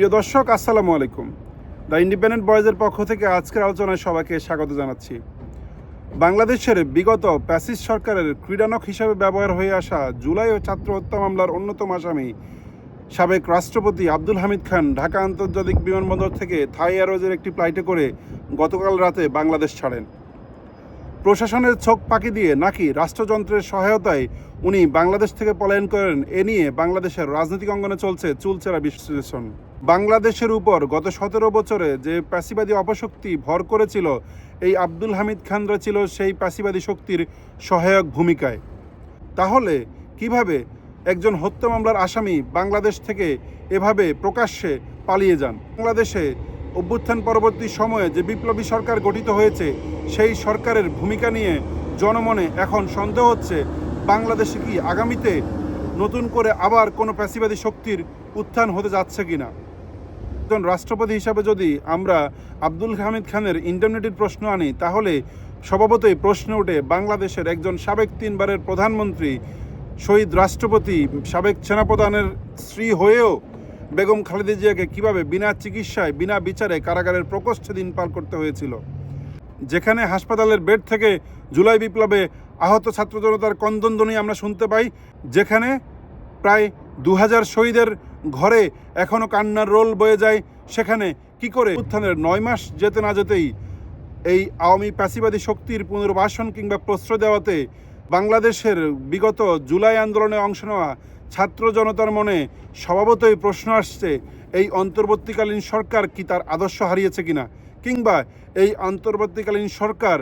প্রিয় দর্শক, আসসালামু আলাইকুম। দ্য ইন্ডিপেন্ডেন্ট বয়েজের পক্ষ থেকে আজকের আলোচনায় সবাইকে স্বাগত জানাচ্ছি। বাংলাদেশের বিগত প্যাসিস সরকারের ক্রীড়ানক হিসাবে ব্যবহার হয়ে আসা জুলাই ও ছাত্র হত্যা মামলার অন্যতম আসামি সাবেক রাষ্ট্রপতি আব্দুল হামিদ খান ঢাকা আন্তর্জাতিক বিমানবন্দর থেকে থাই এয়ারওয়েজের একটি ফ্লাইটে করে গতকাল রাতে বাংলাদেশ ছাড়েন। প্রশাসনের ছোক পাকি দিয়ে নাকি রাষ্ট্রযন্ত্রের সহায়তায় উনি বাংলাদেশ থেকে পলায়ন করেন, এ নিয়ে বাংলাদেশের রাজনৈতিক অঙ্গনে চলছে চুলচেরা বিশ্লেষণ। বাংলাদেশের উপর গত সতেরো বছরে যে প্যাসিবাদী অপশক্তি ভর করেছিল, এই আব্দুল হামিদ খানরা ছিল সেই প্যাসিবাদী শক্তির সহায়ক ভূমিকায়। তাহলে কীভাবে একজন হত্যা মামলার আসামি বাংলাদেশ থেকে এভাবে প্রকাশ্যে পালিয়ে যান? বাংলাদেশে অভ্যুত্থান পরবর্তী সময়ে যে বিপ্লবী সরকার গঠিত হয়েছে, সেই সরকারের ভূমিকা নিয়ে জনমনে এখন সন্দেহ হচ্ছে, বাংলাদেশে কি আগামীতে নতুন করে আবার কোনো প্যাসিবাদী শক্তির উত্থান হতে যাচ্ছে কিনা? একজন রাষ্ট্রপতি হিসাবে যদি আমরা আব্দুল হামিদ খানের ইন্টারনেটের প্রশ্ন আনি, তাহলে স্বভাবতই প্রশ্ন ওঠে বাংলাদেশের একজন সাবেক তিনবারের প্রধানমন্ত্রী, শহীদ রাষ্ট্রপতি, সাবেক সেনাপ্রধানের স্ত্রী হয়েও বেগম খালেদা জিয়াকে কীভাবে বিনা চিকিৎসায়, বিনা বিচারে কারাগারের প্রকোষ্ঠে দিন পার করতে হয়েছিল? যেখানে হাসপাতালের বেড থেকে জুলাই বিপ্লবে আহত ছাত্র জনতার কন্দনধ্বনি আমরা শুনতে পাই, যেখানে প্রায় দু হাজার শহীদের ঘরে এখনও কান্নার রোল বয়ে যায়, সেখানে কি করে উত্থানের নয় মাস যেতে না যেতেই এই আওয়ামী প্যাসিবাদী শক্তির পুনর্বাসন কিংবা প্রশ্রয় দেওয়াতে বাংলাদেশের বিগত জুলাই আন্দোলনে অংশ নেওয়া ছাত্র জনতার মনে স্বভাবতই প্রশ্ন আসছে, এই অন্তর্বর্তীকালীন সরকার কি তার আদর্শ হারিয়েছে কিনা? কিংবা এই অন্তর্বর্তীকালীন সরকার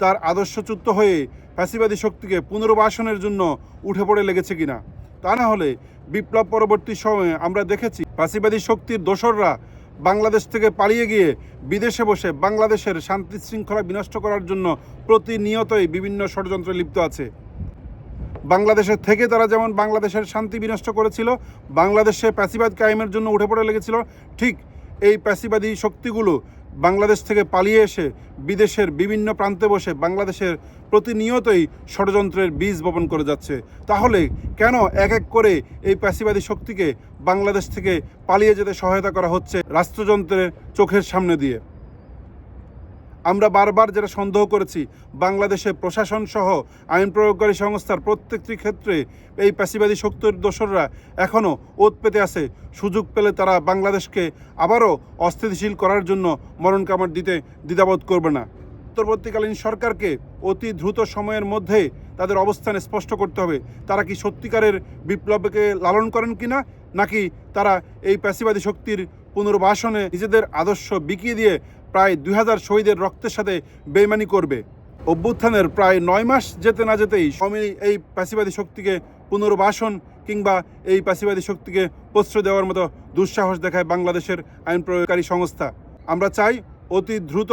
তার আদর্শচ্যুত হয়ে ফ্যাসিবাদী শক্তিকে পুনর্বাসনের জন্য উঠে পড়ে লেগেছে কিনা? তা না হলে বিপ্লব পরবর্তী সময়ে আমরা দেখেছি ফাঁসিবাদী শক্তির দোসররা বাংলাদেশ থেকে পালিয়ে গিয়ে বিদেশে বসে বাংলাদেশের শান্তি শৃঙ্খলা বিনষ্ট করার জন্য প্রতিনিয়তই বিভিন্ন ষড়যন্ত্রে লিপ্ত আছে। বাংলাদেশের থেকে তারা যেমন বাংলাদেশের শান্তি বিনষ্ট করেছিল, বাংলাদেশে প্যাসিবাদ কায়েমের জন্য উঠে পড়ে লেগেছিল, ঠিক এই প্যাসিবাদী শক্তিগুলো বাংলাদেশ থেকে পালিয়ে এসে বিদেশের বিভিন্ন প্রান্তে বসে বাংলাদেশের প্রতিনিয়তই ষড়যন্ত্রের বীজ বপন করে যাচ্ছে। তাহলে কেন এক এক করে এই প্যাসিবাদী শক্তিকে বাংলাদেশ থেকে পালিয়ে যেতে সহায়তা করা হচ্ছে রাষ্ট্রযন্ত্রের চোখের সামনে দিয়ে? আমরা বারবার যেটা সন্দেহ করেছি, বাংলাদেশে প্রশাসন সহ আইন প্রয়োগকারী সংস্থার প্রত্যেকটি ক্ষেত্রে এই প্যাসিবাদী শক্তির দোসররা এখনও ওত পেতে আছে। সুযোগ পেলে তারা বাংলাদেশকে আবারও অস্থিতিশীল করার জন্য মরণ কামড় দিতে দ্বিধাবোধ করবে না। অন্তর্বর্তীকালীন সরকারকে অতি দ্রুত সময়ের মধ্যে তাদের অবস্থান স্পষ্ট করতে হবে। তারা কি সত্যিকারের বিপ্লবকে লালন করেন কিনা, নাকি তারা এই প্যাসিবাদী শক্তির পুনর্বাসনে নিজেদের আদর্শ বিকিয়ে দিয়ে প্রায় দুই হাজার শহীদের রক্তের সাথে বেইমানি করবে। অভ্যুত্থানের প্রায় নয় মাস যেতে না যেতেই স্বামী এই প্যাসিবাদী শক্তিকে পুনর্বাসন কিংবা এই প্যাসিবাদী শক্তিকে প্রশ্রয় দেওয়ার মতো দুঃসাহস দেখায় বাংলাদেশের আইন প্রয়োগকারী সংস্থা। আমরা চাই অতি দ্রুত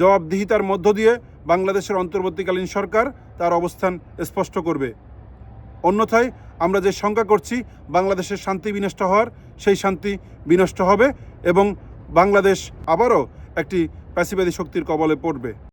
জবাবদিহিতার মধ্য দিয়ে বাংলাদেশের অন্তর্বর্তীকালীন সরকার তার অবস্থান স্পষ্ট করবে। অন্যথায় আমরা যে শঙ্কা করছি, বাংলাদেশের শান্তি বিনষ্ট হওয়ার, সেই শান্তি বিনষ্ট হবে এবং বাংলাদেশ আবারও একটি প্যাসিবাদী শক্তির কবলে পড়বে।